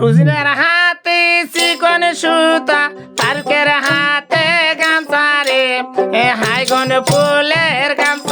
রুজিনের হাতে চিকন সুতা তারকের হাতে গামছা রে। এ হাইগন ফুলের গামছা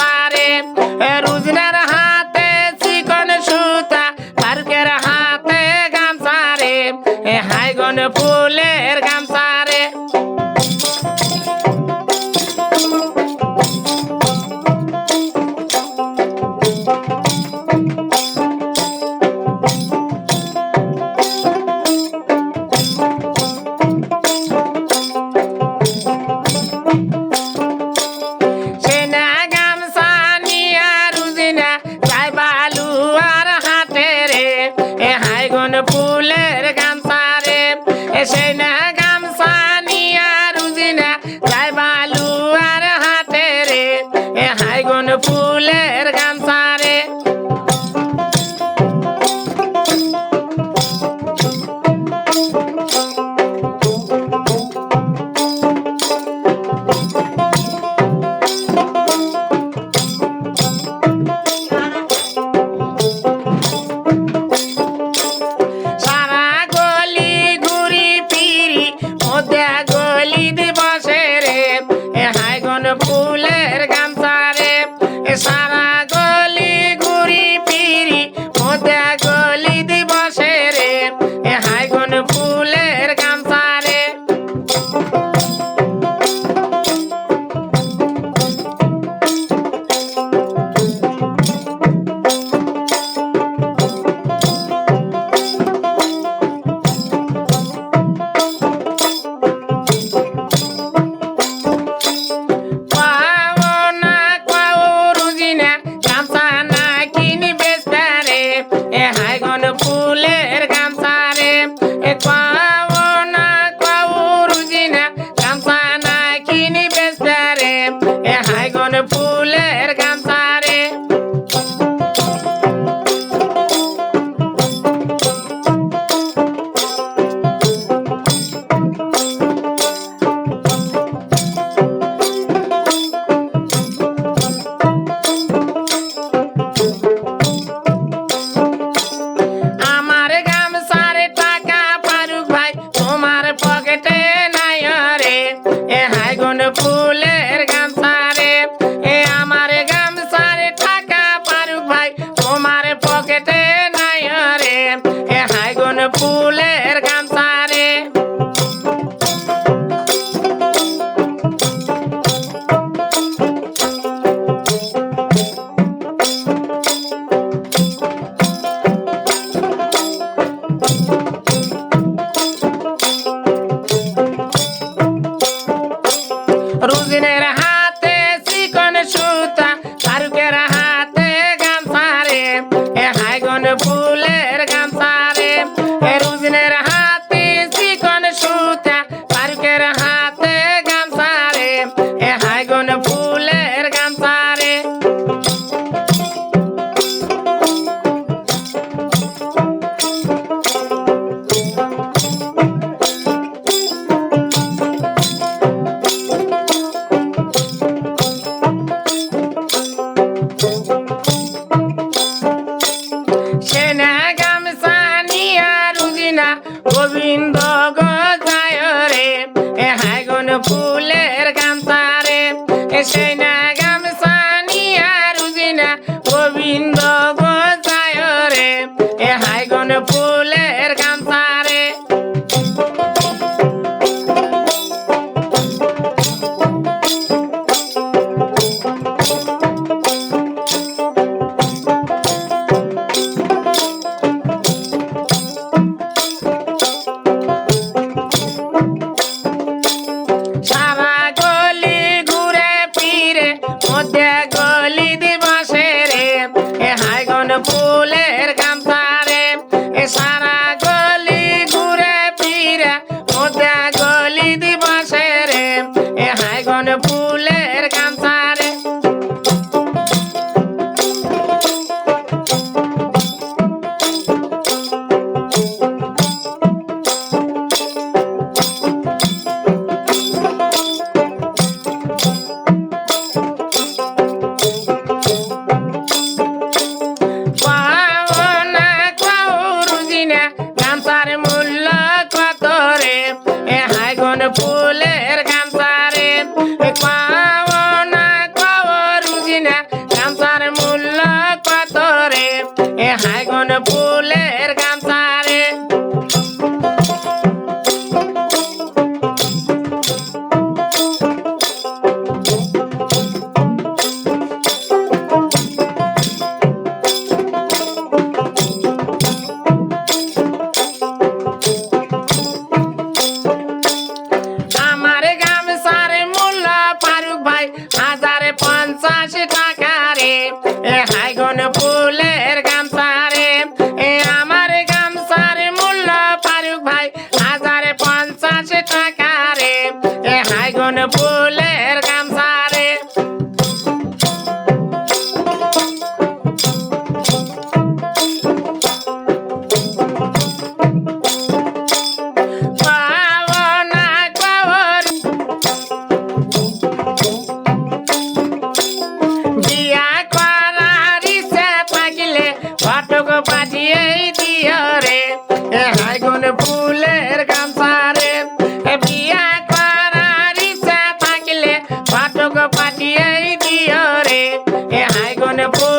લે રે mulher, ফুলের গামছা। It's ain't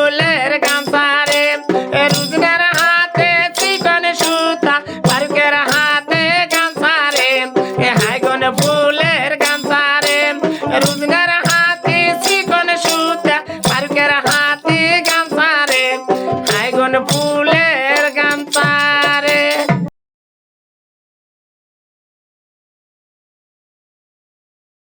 ফুলের গা